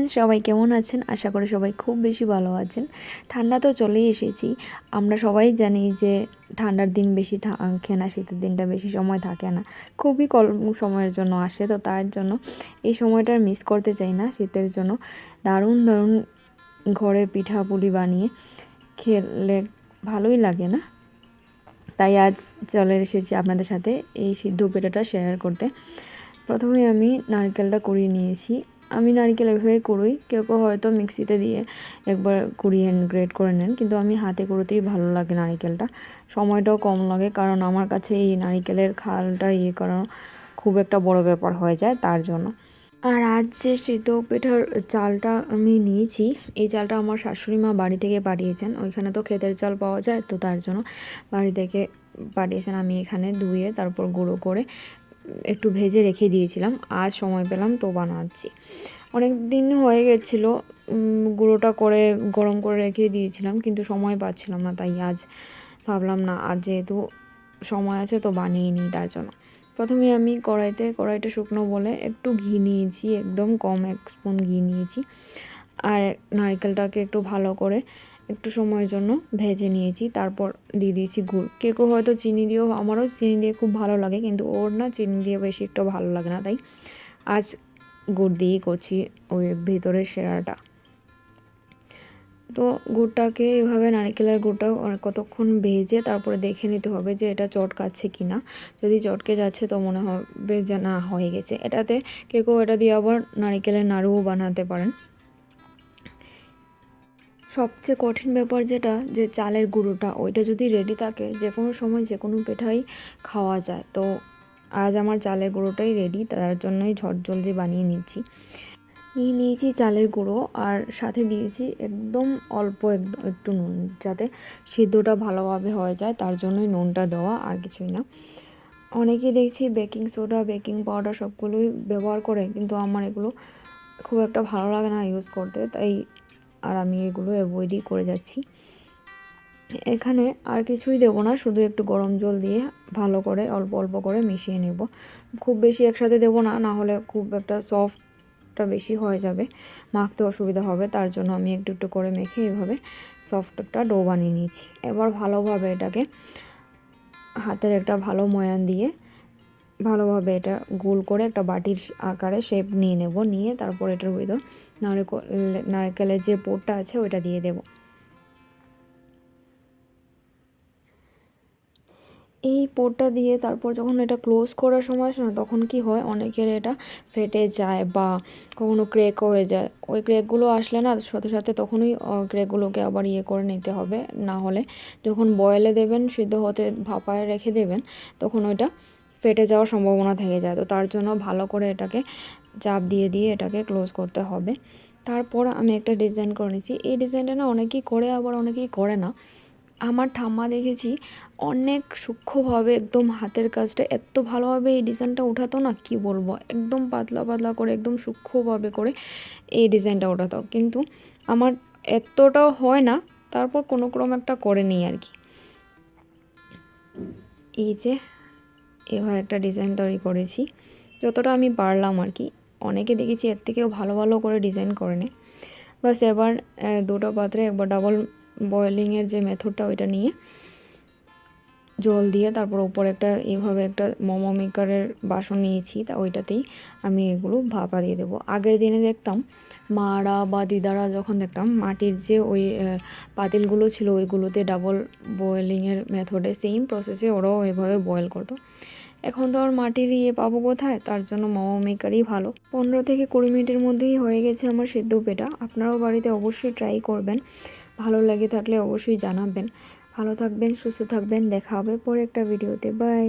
Friends সবাই কেমন আছেন? আশা করি সবাই খুব বেশি ভালো আছেন। ঠান্ডা তো চলেই এসেছি। আমরা সবাই জানি যে ঠান্ডার দিন বেশি থাকে না শীতের দিনটা বেশি সময় থাকে না। খুবই কম সময়ের জন্য আসে তো তার জন্য এই সময়টা মিস করতে চাই না শীতের জন্য। দারুণ দারুণ ঘরে পিঠা পুলি বানিয়ে খেলে ভালোই লাগে না? তাই আজ চলে এসেছি আপনাদের সাথে এই সিদ্ধ পিঠাটা শেয়ার করতে। প্রথমে আমি নারকেলটা করিয়ে নিয়েছি। আমি নারকেল এভাবে কুড়োই কেউ কেউ হয়তো মিক্সিতে দিয়ে একবার কুড়িয়ে গ্রেড করে নেন, কিন্তু আমি হাতে কুড়োতেই ভালো লাগে নারকেলটা। সময়টাও কম লাগে, কারণ আমার কাছে এই নারকেলের খালটা ইয়ে করা খুব একটা বড় ব্যাপার হয়ে যায় তার জন্য। আর আজ যে সিদ্ধ পিঠার চালটা আমি নিয়েছি, এই চালটা আমার শাশুড়ি মা বাড়ি থেকে পাঠিয়েছেন। ওইখানে তো ক্ষেতের চাল পাওয়া যায়, তো তার জন্য বাড়ি থেকে পাঠিয়েছেন। আমি এখানে ধুয়ে তারপর গুঁড়ো করে একটু ভেজে রেখে দিয়েছিলাম, আজ সময় পেলাম তো বানাচ্ছি। অনেক দিন হয়ে গেছিল গুঁড়োটা করে, গরম করে রেখে দিয়েছিলাম, কিন্তু সময় পাচ্ছিলাম না, তাই আজ ভাবলাম না, আর যেহেতু সময় আছে তো বানিয়ে নিই, তার জন্য। প্রথমে আমি কড়াইতে, কড়াইটা শুকনো বলে একটু ঘি নিয়েছি, একদম কম এক স্পুন ঘি নিয়েছি, আর নারকেলটাকে একটু ভালো করে একটু সময়ের জন্য ভেজে নিয়েছি। তারপর দিয়ে দিয়েছি গুড়। কে কেউ হয়তো চিনি দিয়েও, আমারও চিনি দিয়ে খুব ভালো লাগে, কিন্তু ওর না চিনি দিয়ে বেশি একটু ভালো লাগে না, তাই আজ গুড় দিয়েই করছি ওই ভেতরের সেরাটা। তো গুড়টাকে এভাবে নারকেলের গুড়টা কতক্ষণ ভেজে তারপরে দেখে নিতে হবে যে এটা চটকাচ্ছে কি না যদি চটকে যাচ্ছে তো মনে হবে যে না, হয়ে গেছে। এটাতে কেউ এটা দিয়ে আবার নারকেলের নাড়ুও বানাতে পারেন। সবচেয়ে কঠিন ব্যাপার যেটা, যে চালের গুঁড়োটা, ওইটা যদি রেডি থাকে, যে কোনো সময় যে কোনো পিঠাই খাওয়া যায়। তো আজ আমার চালের গুঁড়োটাই রেডি তার জন্যই ঝট জলদি বানিয়ে নিচ্ছি। নিয়ে নিয়েছি চালের গুঁড়ো, আর সাথে দিয়েছি একদম অল্প একদম একটু নুন, যাতে সিদ্ধটা ভালোভাবে হয়ে যায়, তার জন্যই নুনটা দেওয়া, আর কিছুই না। অনেকে দেখছি বেকিং সোডা বেকিং পাউডার সবগুলোই ব্যবহার করে, কিন্তু আমার এগুলো খুব একটা ভালো লাগে না ইউজ করতে, তাই আর আমি এগুলো অ্যাভয়েডই করে যাচ্ছি। এখানে আর কিছুই দেবো না, শুধু একটু গরম জল দিয়ে ভালো করে অল্প অল্প করে মিশিয়ে নেব। খুব বেশি একসাথে দেবো না না হলে খুব একটা সফটটা বেশি হয়ে যাবে, মাখতে অসুবিধা হবে। তার জন্য আমি একটু একটু করে মেখে এভাবে সফট একটা ডো বানিয়ে নিয়েছি। এবার ভালোভাবে এটাকে হাতের একটা ভালো ময়ান দিয়ে ভালোভাবে এটা গোল করে একটা বাটির আকারে শেপ নিয়ে নেব, নিয়ে তারপর এটার ভিতর নারকেল নারকেলের যে পোটটা আছে ওইটা দিয়ে দেব। এই পোটটা দিয়ে তারপর যখন এটা ক্লোজ করার সময় আসে না, তখন কি হয়, অনেকের এটা ফেটে যায় বা কখনো ক্রেক হয়ে যায়। ওই ক্রেকগুলো আসলে না, সাথে সাথে তখনই ক্রেকগুলোকে আবার ইয়ে করে নিতে হবে। না হলে যখন বয়েলে দেবেন, সিদ্ধ হতে ভাপায় রেখে দেবেন, তখন ওইটা ফেটে যাওয়ার সম্ভাবনা থেকে যায়। তো তার জন্য ভালো করে এটাকে চাপ দিয়ে দিয়ে এটাকে ক্লোজ করতে হবে। তারপর আমি একটা ডিজাইন করে নিয়েছি। এই ডিজাইনটা না অনেকেই করে, আবার অনেকেই করে না। আমার ঠাম্মা দেখেছি অনেক সূক্ষ্মভাবে একদম হাতের কাজটা এত ভালোভাবে এই ডিজাইনটা উঠাতো না, কি বলব? একদম পাতলা পাতলা করে, একদম সূক্ষ্মভাবে করে এই ডিজাইনটা ওঠাতো কিন্তু আমার এতটাও হয় না, তারপর কোনো ক্রম একটা করে নিই আর কি। এই যে এভাবে একটা ডিজাইন তৈরি করেছি। যতটা আমি পারলাম আর কি অনেকে দেখেছি এর থেকেও ভালো ভালো করে ডিজাইন করে নে বাস এবার দুটো পাত্রে একবার ডাবল বয়েলিংয়ের যে মেথডটা ওইটা নিয়ে জল দিয়ে তারপর উপরে একটা এইভাবে একটা মোমো মেকারের বাসন নিয়েছি, তা ওইটাতেই আমি এগুলো ভাপা দিয়ে দেবো। আগের দিনে দেখতাম মারা বা দিদারা যখন দেখতাম মাটির যে ওই পাতিলগুলো ছিল ওইগুলোতে ডাবল বয়েলিংয়ের মেথডে সেম প্রসেসে ওরাও এভাবে বয়েল করতো। এখন তো আর মাটির ইয়ে পাবো কোথায়? তার জন্য মোমো মেকারই ভালো। পনেরো থেকে কুড়ি মিনিটের মধ্যেই হয়ে গেছে আমার সিদ্ধ পেটা। আপনারাও বাড়িতে অবশ্যই ট্রাই করবেন। ভালো লাগে থাকলে অবশ্যই জানাবেন। ভালো থাকবেন সুস্থ থাকবেন দেখা হবে পরে একটা ভিডিওতে। বাই।